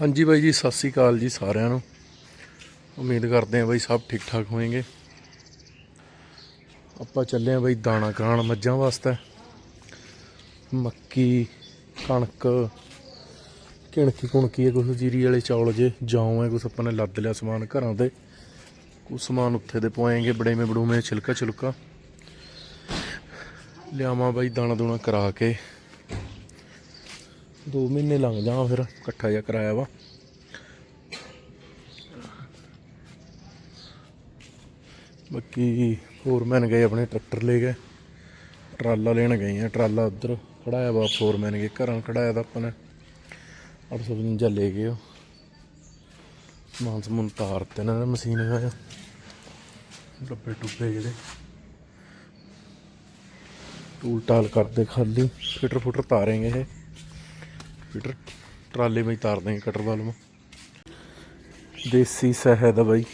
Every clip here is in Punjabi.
ਹਾਂਜੀ ਬਾਈ ਜੀ, ਸਤਿ ਸ੍ਰੀ ਅਕਾਲ ਜੀ ਸਾਰਿਆਂ ਨੂੰ। ਉਮੀਦ ਕਰਦੇ ਹਾਂ ਬਾਈ ਸਭ ਠੀਕ ਠਾਕ ਹੋਣਗੇ। ਆਪਾਂ ਚੱਲੇ ਹਾਂ ਬਾਈ ਦਾਣਾ ਕਰਾਉਣ ਮੱਝਾਂ ਵਾਸਤੇ। ਮੱਕੀ, ਕਣਕ, ਕਿਣਕੀ ਕੁਣਕੀ ਹੈ ਕੁਛ ਜੀਰੀ ਵਾਲੇ ਚੌਲ ਜੇ, ਜੌਂ ਹੈ ਕੁਛ ਆਪਾਂ ਨੇ ਲੱਦ ਲਿਆ ਸਮਾਨ ਘਰਾਂ ਦੇ ਕੁਛ ਸਮਾਨ ਉੱਥੇ ਦੇ ਪਵਾਏਗੇ, ਬੜੇਵੇਂ ਬੜੂਵੇਂ ਛਿਲਕਾ ਛਿਲਕਾ ਲਿਆਵਾਂ ਬਾਈ ਦਾਣਾ ਦੂਣਾ ਕਰਾ ਕੇ। 2 ਮਹੀਨੇ ਲੰਘ ਜਾਵਾਂ ਫਿਰ, ਇਕੱਠਾ ਜਿਹਾ ਕਰਾਇਆ ਵਾ। ਬਾਕੀ ਫੋਰਮੈਨ ਗਏ ਆਪਣੇ ਟਰੈਕਟਰ ਲੈ ਗਏ ਟਰਾਲਾ ਲੈਣ ਗਏ ਆ, ਟਰਾਲਾ ਉਧਰ ਖੜਾਇਆ ਵਾ ਫੋਰਮੈਨ ਗਏ ਘਰਾਂ ਖੜਾਇਆ ਤਾਂ ਆਪਾਂ ਨੇ 855 ਲੈ ਗਏ ਉਹ। ਸਮਾਨ ਸਮੂਨ ਤਾਰ ਤੇ ਨਾ ਮਸ਼ੀਨ ਹੈਗਾ ਡੱਬੇ ਟੁੱਬੇ ਜਿਹੜੇ। ਟੂਲ ਟਾਲ ਕਰਦੇ ਖਾਲੀ ਫਿਟਰ ਫੁਟਰ ਤਾਰੇਂਗੇ ਇਹ। ਫਿਟਰ ਟਰਾਲੇ ਵਿੱਚ ਤਾਰ ਦੇਂਗੇ ਕਟਰ ਵਾਲ ਨੂੰ ਦੇਸੀ ਸ਼ਹਿਦ ਬਾਈ।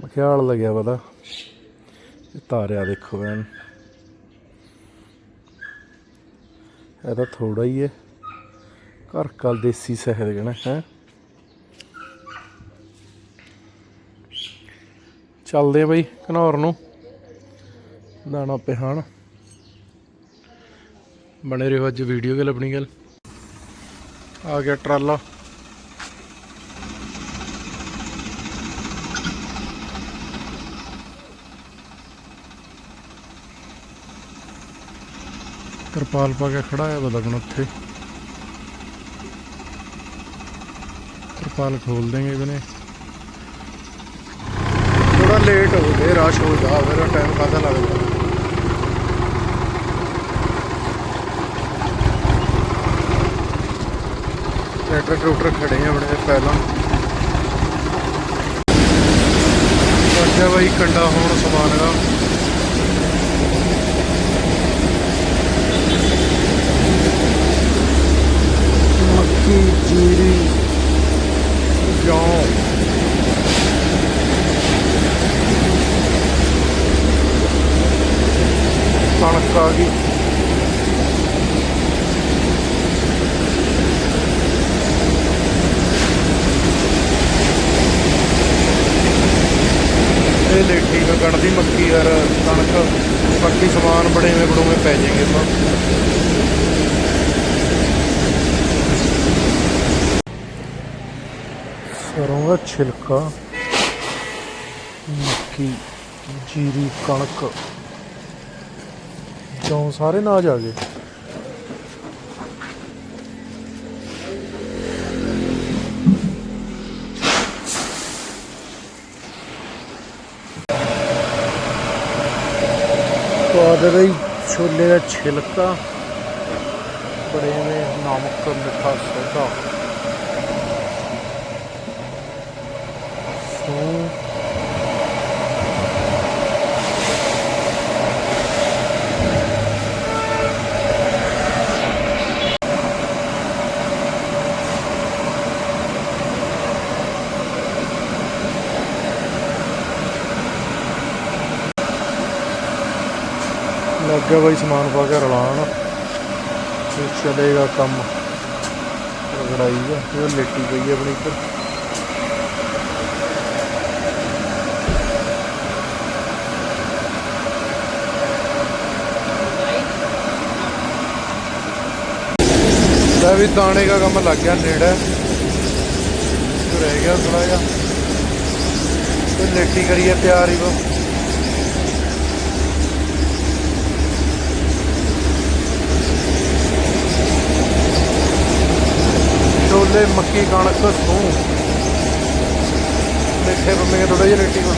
ਮਖਿਆਲ ਲੱਗਿਆ ਪਤਾ ਤਾਰਿਆ ਦੇਖੋ ਐਨ ਇਹ ਤਾਂ ਥੋੜਾ ਹੀ ਹੈ। ਘਰ ਕਲ ਦੇਸੀ ਸ਼ਹਿਦ ਕਹਿਣਾ, ਹੈ। ਚੱਲਦੇ ਆ ਬਾਈ ਘਨੌਰ ਨੂੰ। ਦਾਣਾ ਪਿਹਾਣ। ਬਣੇ ਰਹੋ ਅੱਜ ਵੀਡੀਓ ਗੱਲ, ਆਪਣੀ ਗੱਲ। ਆ ਗਿਆ ਟਰਾਲਾ। ਤਰਪਾਲ ਪਾ ਕੇ ਖੜਾ ਹੈ ਬਦਗਣ ਉੱਥੇ। ਤਰਪਾਲ ਖੋਲ ਦੇਂਗੇ ਬਨੇ ਥੋੜਾ ਲੇਟ ਹੋ ਗਏ ਰਸ਼ ਹੋ ਜਾ ਫਿਰ ਟਾਈਮ ਕਾਹਦਾ ਲੱਗਦਾ? ਟਰੈਕਟਰ ਟਰੂਕਟਰ ਖੜੇ ਆ ਬੜੇ ਪਹਿਲਾਂ। ਅੱਛਾ ਬਾਈ, ਕੰਡਾ ਹੋਣ ਸਮਾਨ ਦਾ। ਮੱਕੀ, ਜੀਰੀ, ਜੌਂ। ਕਣਕ ਆ ਗਈ ਇਹ ਲੇਠੀ ਨੂੰ ਕੱਢਦੀ ਮੱਕੀ ਯਾਰ, ਕਣਕ, ਬਾਕੀ ਸਮਾਨ ਬੜੇਵੇਂ ਬੜੂਵੇਂ ਪੈ ਜਾਏਗੇ ਆਪਾਂ। ਸਰੋਂ ਦਾ ਛਿਲਕਾ, ਮੱਕੀ, ਜੀਰੀ, ਕਣਕ, ਜੌਂ ਸਾਰੇ ਨਾਜ ਆ ਗਏ। ਸਵਾਦ ਹੈ ਬਈ ਛੋਲੇ ਦਾ ਛਿਲਕਾ ਬੜੇ ਨੇ ਨਮਕ ਮਿੱਠਾ ਸੋਡਾ ਸੋ ਲੱਗ ਬਾਈ ਸਮਾਨ ਪਾ ਕੇ ਰਲਾਣ ਤੇ ਚਲੇਗਾ ਕੰਮ। ਰਗੜਾਈ ਦਾ ਇਹ ਲੇਟੀ ਪਈ ਆਪਣੀ ਇੱਧਰ। ਲੈ ਵੀ ਦਾਣੇ ਦਾ ਕੰਮ ਲੱਗ ਗਿਆ, ਨੇੜੇ। ਰਹਿ ਗਿਆ ਥੋੜਾ ਜਿਹਾ। ਤੇ ਲੇਟੀ ਕਰੀਏ, ਤਿਆਰ ਹੀ ਛੋਲੇ ਮੱਕੀ, ਕਣਕ ਸੂ ਮਿੱਠੇ ਬੰਮੇ ਥੋੜਾ ਜਿਹਾ ਰੇਟੀ ਕੋ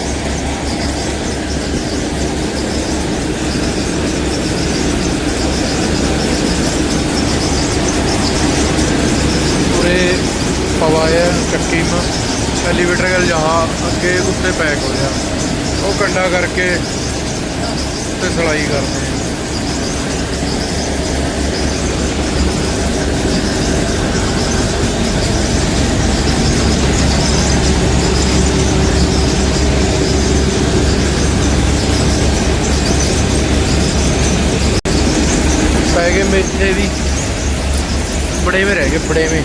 ਪੂਰੇ ਪਵਾਇਆ ਚੱਕੀ ਮਾ ਐਲੀਵੇਟਰ ਗੱਲ ਜਹਾ ਅੱਗੇ ਉੱਤੇ ਪੈਕ ਹੋ ਗਿਆ ਉਹ ਕੰਡਾ ਕਰਕੇ ਤੇ ਸਲਾਈ ਕਰਦੇ ਆ ਇੱਥੇ ਵੀ ਬੜੇ ਮੇ ਰਹਿ ਗਏ, ਬੜੇ ਮੇ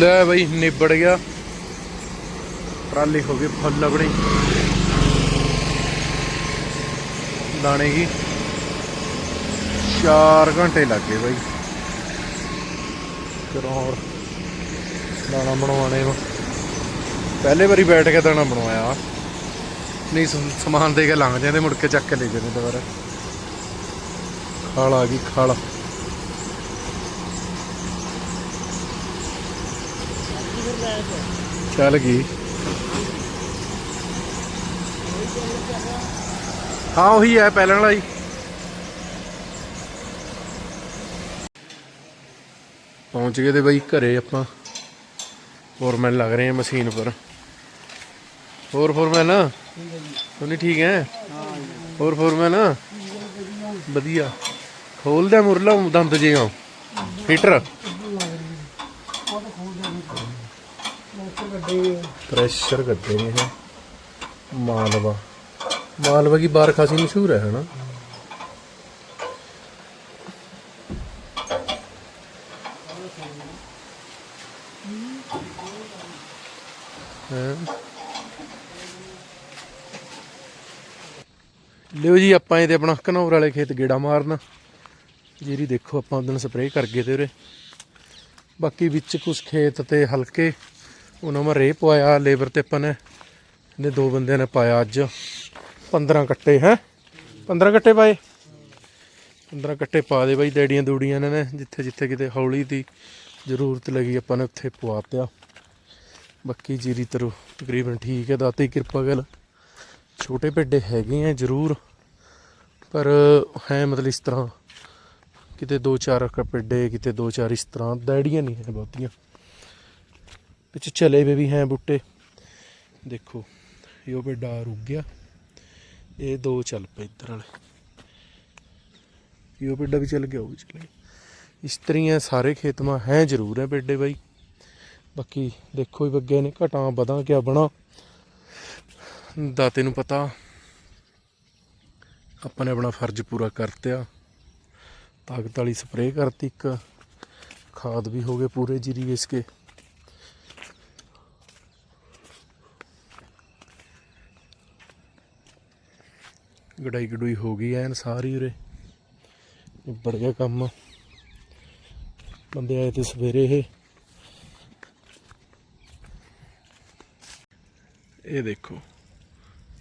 ਲੈ ਬਈ, ਨਿਬੜ ਗਿਆ। ਟਰਾਲੀ ਹੋ ਗਈ ਫੁੱਲ ਆਪਣੀ ਦਾਣੇ ਕੀ? 4 ਘੰਟੇ ਲੱਗੇ ਬਾਈ। ਚਲੋ ਹੋਰ, ਦਾਣਾ ਬਣਵਾਣੇ ਪਹਿਲੇ ਵਾਰੀ ਬੈਠ ਕੇ ਦਾਣਾ ਬਣਵਾਇਆ। ਨਹੀਂ ਸਮਾਨ ਦੇ ਕੇ ਲੰਘ ਜਾਂਦੇ, ਮੁੜ ਕੇ ਚੱਕ ਕੇ ਲੈ ਜਾਂਦੇ ਦੁਬਾਰਾ। ਖਾਲ ਆ ਗਈ ਖਾਲ। ਚੱਲ ਗਈ। ਹਾਂ, ਉਹੀ ਹੈ ਪਹਿਲਾਂ ਵਾਲਾ ਹੀ ਪਹੁੰਚ ਗਏ ਤੇ ਬਈ ਘਰੇ ਆਪਾਂ। ਫੋਰਮੈਨ ਲੱਗ ਰਹੇ ਆ ਮਸ਼ੀਨ ਪਰ। ਹੋਰ ਫੋਰਮੈਨ? ਤੁਸੀਂ ਠੀਕ ਹੈ? ਹੋਰ ਫੋਰਮੈਨ? ਵਧੀਆ। ਖੋਲ ਦੇ ਮੁਰਲਾ ਦੰਦ ਜੇਗਾ ਹੀਟਰ ਪ੍ਰੈਸ਼ਰ ਕਰਦੇ ਨੇ ਇਹ। ਮਾਲਵਾ। ਮਾਲਵਾ ਦੀ ਬਾਰ ਖਾਸੀ ਮਸ਼ਹੂਰ ਹੈ ਹਨਾ? ਜੀ ਆਪਾਂ ਇਹਦੇ ਆਪਣਾ ਘਨੌਰ ਵਾਲੇ ਖੇਤ ਗੇੜਾ ਮਾਰਨਾ। ਜੀਰੀ ਦੇਖੋ ਆਪਾਂ ਉਦੋਂ ਸਪਰੇਅ ਕਰ ਗਏ ਤੇ ਉਰੇ। ਬਾਕੀ ਵਿੱਚ ਕੁਝ ਖੇਤ ਤੇ ਹਲਕੇ ਉਹਨਾਂ ਮੈਂ ਰੇ ਪਵਾਇਆ, ਲੇਬਰ ਤੇ ਆਪਾਂ ਨੇ, ਇਹਨੇ ਦੋ ਬੰਦਿਆਂ ਨੇ ਪਾਇਆ ਅੱਜ। 15 ਕੱਟੇ, ਹੈ? 15 ਕੱਟੇ ਪਾਏ? 15 ਕੱਟੇ ਪਾ ਦੇ ਬਾਈ, ਡੈਡੀਆਂ ਦੂੜੀਆਂ ਇਹਨਾਂ ਨੇ, ਜਿੱਥੇ ਜਿੱਥੇ ਕਿਤੇ ਹੌਲੀ ਦੀ ਜ਼ਰੂਰਤ ਲੱਗੀ ਆਪਾਂ ਨੇ ਉੱਥੇ ਪਵਾ ਤਿਆ ਬਾਕੀ ਜੀਰੀ ਤਰੋ ਤਕਰੀਬਨ ਠੀਕ ਹੈ, ਦਾਤੇ ਕਿਰਪਾ ਗੱਲ। ਛੋਟੇ ਭੇਡੇ ਹੈਗੇ ਆ ਜ਼ਰੂਰ। ਪਰ ਹੈ ਮਤਲਬ ਇਸ ਤਰ੍ਹਾਂ, ਕਿਤੇ ਦੋ ਚਾਰ ਕਪੇਡੇ ਕਿਤੇ ਦੋ ਚਾਰ ਇਸ ਤਰ੍ਹਾਂ, ਦੈੜੀਆਂ ਨਹੀਂ ਹੈ ਬਹੁਤੀਆਂ। ਵਿੱਚ ਚਲੇ ਵੇ ਵੀ ਹੈ ਬੁੱਟੇ। ਦੇਖੋ, ਇਹ ਉਹ ਪੇਡਾ ਰੁਕ ਗਿਆ। ਇਹ ਦੋ ਚੱਲ ਪਏ ਇੱਧਰ ਵਾਲੇ। ਇਹੋ ਪੇਡਾ ਵੀ ਚੱਲ ਗਿਆ, ਉਹ ਵੀ ਚੱਲ ਗਿਆ। ਇਸ ਸਾਰੇ ਖੇਤਮਾ ਹੈ ਜ਼ਰੂਰ ਹੈ ਪੇਡੇ ਬਾਈ। ਬਾਕੀ ਦੇਖੋ ਹੀ ਬੱਗੇ ਨੇ, ਘਟਾਂ ਵਧਾਂ ਕਿਆ ਬਣਾ। ਦਾਤੇ ਨੂੰ ਪਤਾ ਆਪਾਂ ਨੇ ਆਪਣਾ ਫਰਜ਼ ਪੂਰਾ ਕਰਤਿਆ। ਤਾਕਤ ਵਾਲੀ ਸਪਰੇਅ ਕਰਤੀ ਇੱਕ। ਖਾਦ ਵੀ ਹੋ ਗਏ ਪੂਰੇ ਜੀਰੀ ਵੇਸ ਕੇ। ਗੜਾਈ ਗੜੂਈ ਹੋ ਗਈ ਐਨ ਸਾਰੀ ਉਰੇ। ਨਿਬੜ ਗਿਆ ਕੰਮ। ਬੰਦੇ ਆਏ ਤੇ ਸਵੇਰੇ ਇਹ। ਇਹ ਦੇਖੋ।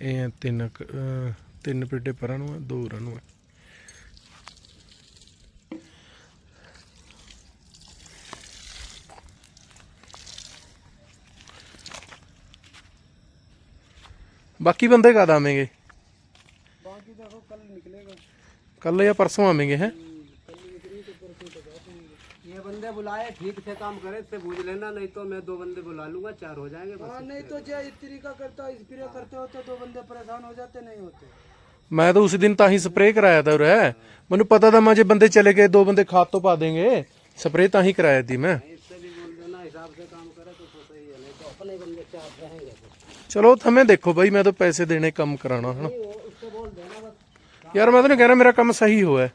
ਇਹ ਤਿੰਨ ਕੁ, ਤਿੰਨ ਪੇਡੇ ਪਰਾਂ ਨੂੰ ਆ ਦੋ ਰਾਂ ਨੂੰ ਆ ਬਾਕੀ ਬੰਦੇ ਕਦ ਆਵੇਂਗੇ बाकी देखो कल निकलेगा ਕੱਲ ਜਾਂ ਪਰਸੋਂ ਆਵੇਂਗੇ ਹੈ ये बंदे बुलाए ठीक से काम करे इससे पूछ लेना नहीं तो मैं दो बंदे बुला लूंगा चार हो जाएंगे बस हाँ नहीं तो जो इस तरीका करता स्प्रे करते होते दो बंदे परेशान हो जाते नहीं होते मैं तो उसी दिन ताही स्प्रे ਕਰਾਇਆ ਤਾ रे ਮੈਨੂੰ ਪਤਾ ਤਾਂ ਮੈਂ ਜੇ ਬੰਦੇ ਚਲੇ ਗਏ, ਦੋ ਬੰਦੇ ਖਾਦ ਤੋਂ ਪਾ ਦੇਂਗੇ स्प्रे ताही कराया थी मैं ਚਲੋ ਥਮੇ ਦੇਖੋ ਭਾਈ ਮੈਂ ਤਾਂ ਪੈਸੇ ਦੇਣੇ ਕੰਮ ਕਰਾਣਾ ਹਨਾ। ਯਾਰ ਮੈਂ ਤੈਨੂੰ ਕਹਿ ਰਿਹਾ, ਮੇਰਾ ਕੰਮ ਸਹੀ ਹੋਇਆ।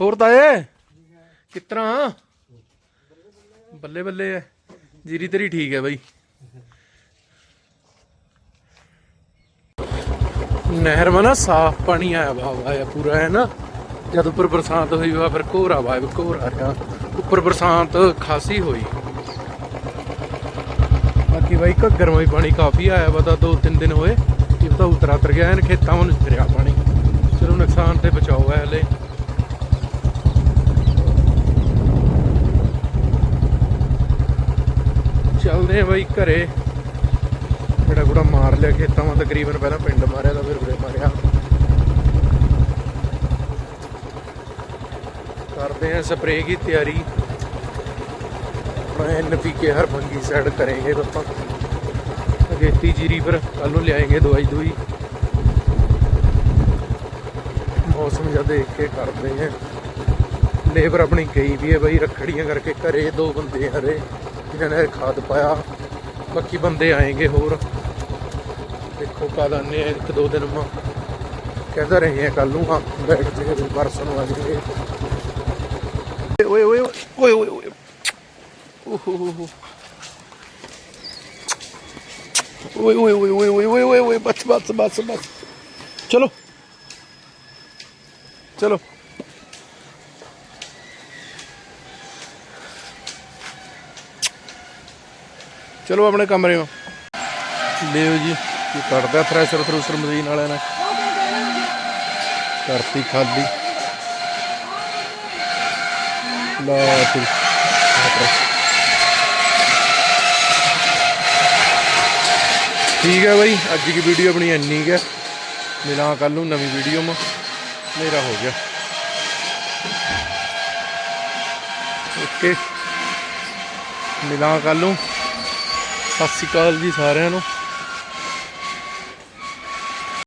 ਹੋਰ ਤਾਏ ਕਿਤਨਾ ਬੱਲੇ ਬੱਲੇ ਹੈ ਜੀਰੀ ਤੇਰੀ ਠੀਕ ਹੈ ਬਾਈ। ਨਹਿਰ ਮਾ ਨਾ, ਸਾਫ਼ ਪਾਣੀ ਆਇਆ ਵਾ ਆਇਆ ਪੂਰਾ, ਹੈ ਨਾ? ਜਦ ਉੱਪਰ ਬਰਸਾਤ ਹੋਈ ਵਾ, ਫਿਰ ਘੋਰ ਆ ਵਾ ਘੋਰ ਆ ਰਿਹਾ ਉੱਪਰ ਬਰਸਾਤ ਖਾਸੀ ਹੋਈ। ਬਾਕੀ ਬਾਈ, ਘੱਗਰ ਵੀ ਪਾਣੀ ਕਾਫੀ ਆਇਆ ਵਾ, ਤਾਂ ਦੋ ਤਿੰਨ ਦਿਨ ਹੋਏ, ਇਹ ਤਾਂ ਉਤਰਾ ਉਤਰ ਗਿਆ, ਇਹਨ ਖੇਤਾਂ ਨੂੰ ਫਿਰਿਆ ਪਾਣੀ। ਚਲੋ, ਨੁਕਸਾਨ ਤੇ ਬਚਾਓ ਹੈ ਹਲੇ। ਚੱਲਦੇ ਬਾਈ ਘਰੇ। ਜਿਹੜਾ ਗੁੜਾ ਮਾਰ ਲਿਆ ਖੇਤਾਂ ਮਾ ਤਕਰੀਬਨ ਪਹਿਲਾਂ ਪਿੰਡ ਮਾਰਿਆ ਤਾਂ ਫਿਰ ਗੁੜੇ ਮਾਰਿਆ। ਕਰਦੇ ਆ ਸਪਰੇਅ ਦੀ ਤਿਆਰੀ। ਮੈਂ ਐਨਪੀਕੇ ਹਰ ਬੰਗੀ ਸਾਈਡ ਕਰਾਂਗੇ ਆਪਾਂ। ਅਗੇਤੀ ਜੀਰੀ ਫਿਰ ਕੱਲ ਨੂੰ ਲਿਆਏਗੇ ਦਵਾਈ ਦੋਈ ਮੌਸਮ ਜਦ ਦੇਖ ਕੇ ਕਰਦੇ ਆ। ਲੇਬਰ ਆਪਣੀ ਗਈ ਵੀ ਹੈ ਬਈ, ਰਖੜੀਆਂ ਕਰਕੇ ਘਰੇ ਦੋ ਬੰਦੇ ਹਰੇ ਇਹਨਾਂ ਨੇ ਖਾਦ ਪਾਇਆ। ਬਾਕੀ ਬੰਦੇ ਆਏਗੇ ਹੋਰ। ਦੇਖੋ ਕੱਲ ਆਨੇ ਆ ਇੱਕ ਦੋ ਦਿਨ ਮਾ ਕਹਿੰਦਾ ਰਹੇ ਆ ਕੱਲ ਨੂੰ ਆ ਬੈਠ ਜੇ ਪਰਸੋਂ ਨੂੰ ਆ ਜਾਈਏ ਓਏ ਓਏ ਓਏ ਓਏ ਓਏ ਓਏ ਓਏ ਓਏ ਓਏ ਓਏ ਓਏ ਓਏ ਓਏ ਓਏ ਬਸ ਬਸ ਬਸ ਬਸ ਚਲੋ ਚਲੋ ਚਲੋ ਆਪਣੇ ਕਮਰੇ ਹੋ ਲਿਓ ਜੀ ਇਹ ਕੱਢਦਾ ਥ੍ਰੈਸ਼ਰ ਥਰੂਸਰ ਮਸ਼ੀਨ ਵਾਲਿਆਂ ਨੇ। ਕਰਤੀ ਖਾਲੀ। ਲਾ ਤੀ ਠੀਕ ਹੈ ਬਾਈ, ਅੱਜ ਦੀ ਵੀਡੀਓ ਆਪਣੀ ਇੰਨੀ ਕੁ ਹੈ। ਮਿਲਾਂ ਕੱਲ ਨੂੰ ਨਵੀਂ ਵੀਡੀਓ ਮਾ ਮੇਰਾ ਹੋ ਗਿਆ। ਓਕੇ। ਮਿਲਾਂ ਕੱਲ ਨੂੰ। ਸਤਿ ਸ਼੍ਰੀ ਅਕਾਲ ਜੀ ਸਾਰਿਆਂ ਨੂੰ।